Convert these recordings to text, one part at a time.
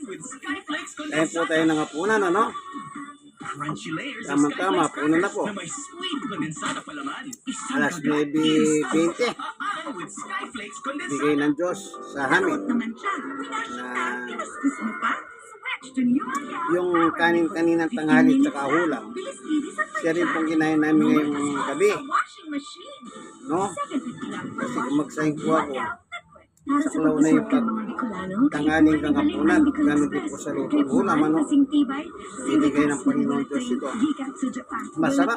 Kaya po tayo ng hapunan, ano? Tama-tama, Skyflex puno na po. Alas magat 9.20. taste. With Skyflex condensada. Bigay ng Diyos sa amin. Na yung kanin-kaninang tanghali at saka ulam, siya rin pong kinain namin ngayong gabi. No? 750 lang per Kasi wash. kung magsahing po ako, sa klaw na yung pag tangaling kang hapunan, ganun din po sa luto. Ulam, ano? Bibigay ng Panginoon Diyos ito. Masarap.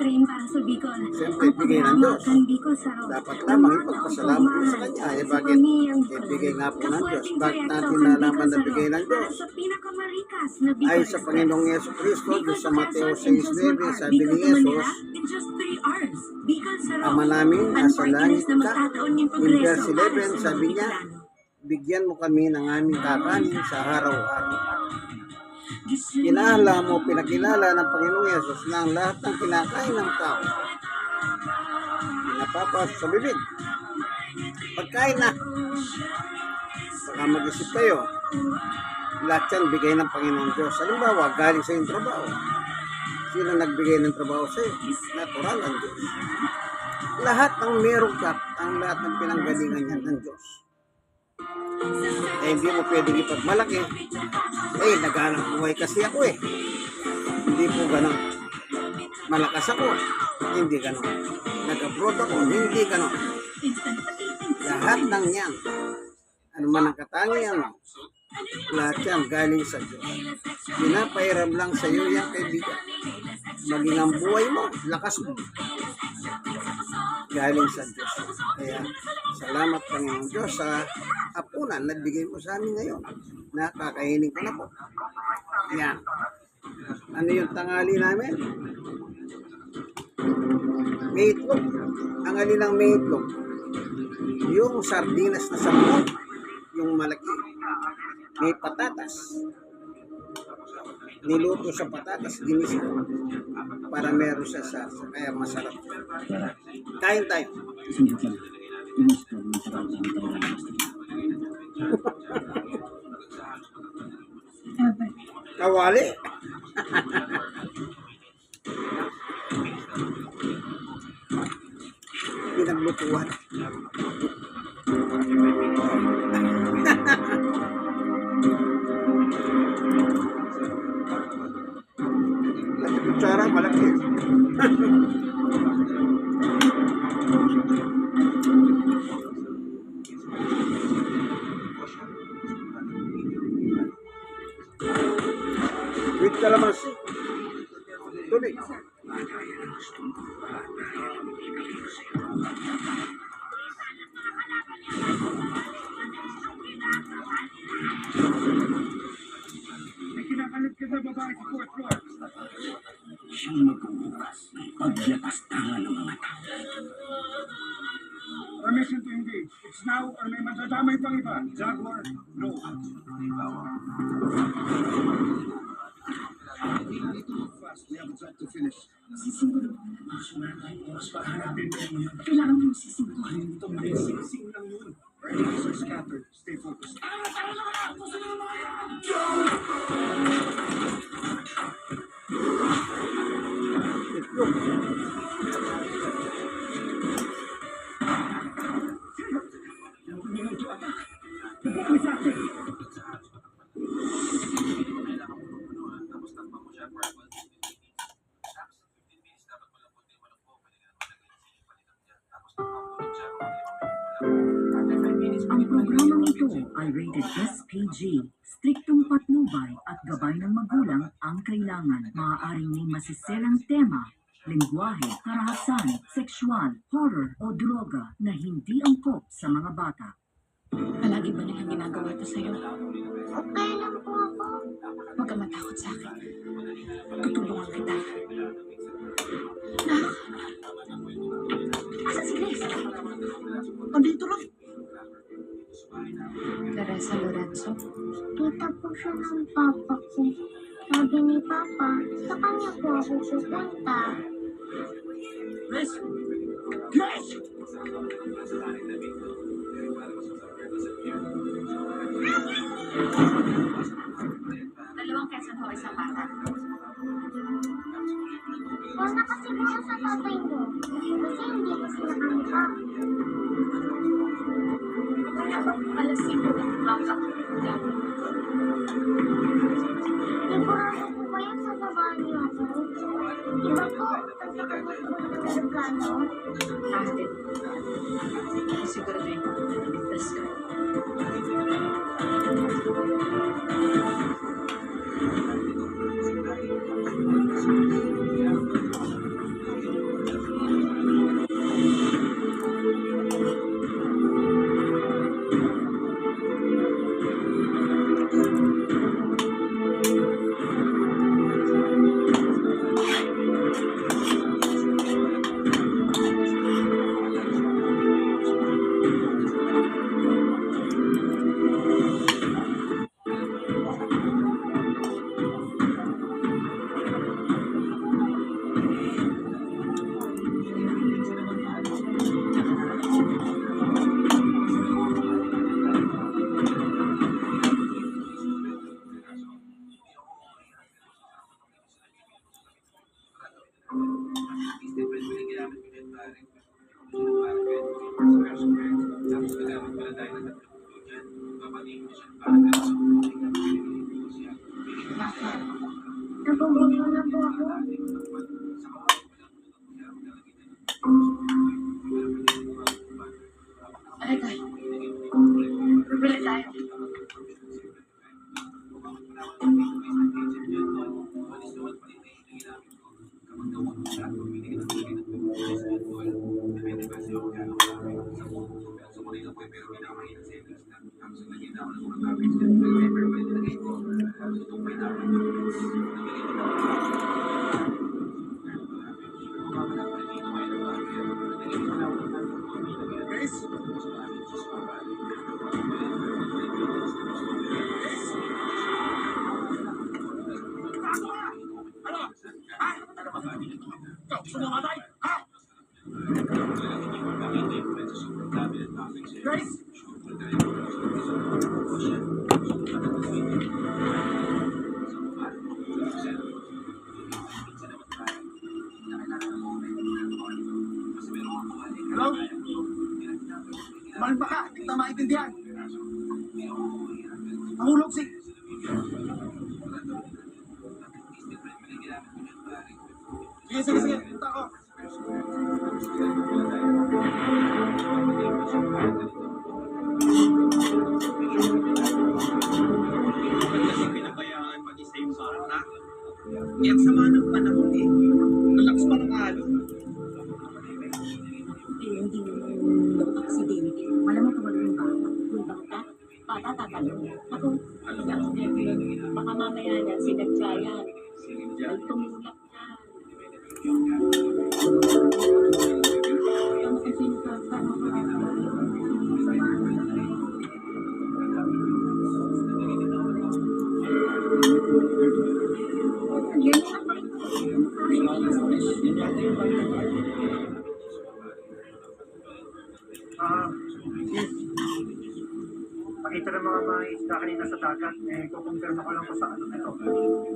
Siyempre, bigay ng Diyos. Dapat lamang ipagpasalamat sa Kanya. Eh, bakit? Eh, bigay nga po ng Diyos. Bakit natin nalaman na bigay ng Diyos? Ay sa Panginoong Yeso Kristo, Diyos sa Mateo 6.9, sabi ni Yesus, Ama namin, nasa langit ka. In verse 11, sabi niya, bigyan mo kami ng aming kakanin sa araw-araw. Kinala mo, pinakilala ng Panginoong Yesus na ang lahat ng kinakain ng tao, pinapapasok sa bibig. Pagkain na, baka mag-isip kayo, lahat yan bigay ng Panginoong Diyos. Halimbawa, galing sa iyong trabaho. Sino nagbigay ng trabaho sa iyo? Natural ang Diyos. Lahat ng meron ka, ang lahat ng pinanggalingan yan ng Diyos. Eh, hindi mo pwedeng ipagmalaki. Eh, naghanap buhay kasi ako eh. Hindi po ganon. Malakas ako. Hindi ganon. Nag-abroad ako. Hindi ganon. Lahat ng yan. Ano man ang katangian mo. Lahat yan galing sa Diyos. Pinapairam lang sa iyo yan kaibigan. Maging ang buhay mo, lakas mo. Galing sa Diyos. Kaya salamat Panginoon Diyos sa hapunan na mo sa amin ngayon. Nakakainin ko na po. Yan. Ano yung tangali namin? May. Ang alin ng may. Yung sardinas na sabon. Yung malaki. May patatas. Niluto sa patatas, ginisa. Para meron sa sarsa. Kaya masarap. Kain tayo. Kawali. Pinaglutuan. Kutsara, malaki. pang iba. Jaguar, no. Fast, we have a job to finish. Kailangan mo sisinto. Ito, may sing lang yun. Enemies are scattered. Stay focused. Itlog. Ang programang ito ay rated SPG. Striktong patnubay at gabay ng magulang ang kailangan. Maaaring may masiselang tema, lingwahe, karahasan, sexual, horror o droga na hindi angkop sa mga bata. Palagi ba nilang ginagawa ito sa'yo? Okay lang po ako. Huwag ka matakot sa akin. Tutulungan kita. Nak! Asan si Grace? Andito lang. Teresa Lorenzo. Kita po siya ng papa ko. Sabi ni papa, sa kanya po ako pupunta. Grace! Grace! sa isang bata. Huwag na kasi siguro sa tatay mo. Kasi hindi ko sila kamukha. Alas 5 ng umaga? Sigurado po yan sa baba niyo ako? Iba po, kung po ng aeroplano. Ate, siguraduhin ko ligtas ka. Nabubulo na po ako. Halika. Bibili tayo. Grace? Hello? Mahal ba ka? Hindi kita maintindihan. Nahulog si... Sige, sige, sige. Eh, ang sama ng panahon eh. Nalakas pa ng alon. Eh, hindi mo aksidente. Malamang tumalo yung bata. Yung bata, bata tatalo. Dagat. Eh, kukumpirma ko lang po sa ano nito.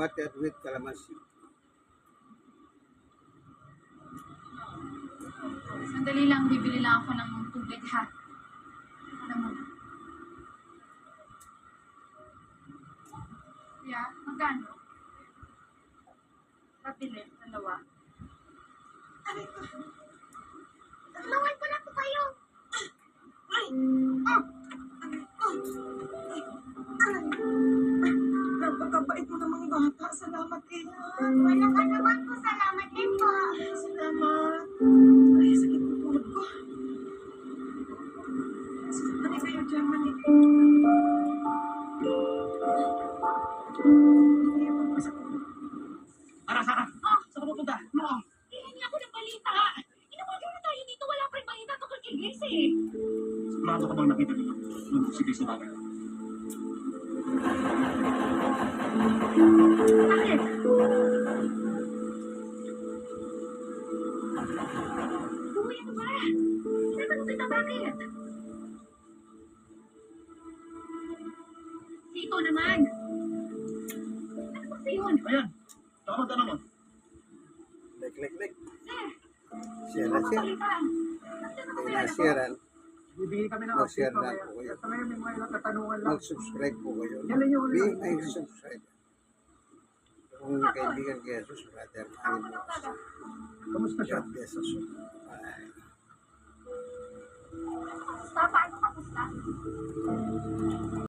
Water with calamansi. Sandali lang, bibili lang ako ng tubig ha. Ano mo? Kuya, magkano? Pabili, dalawa. Ano kayo, Germany? Ara, Sara! Saan ka pupunta? No. Hindi ako ng balita. Inawagan na tayo dito. Wala pa rin balita tungkol kay Grace eh. Sigurado ka bang nakita nito? Nung si Grace na bagay. Bakit? Uy, ano ba? Tinatanong kita bakit? Kaya na-sharean, Bibigyan kami ng Mag-share lang po kayo. Basta ngayon may mga ilang katanungan lang. mag-subscribe po kayo. Be ulit. my subscribe. Kung kaibigan kay Jesus, brother, Ako ano na po. pala. Kamusta siya? God bless us. Bye. Kamusta? Paano kamusta?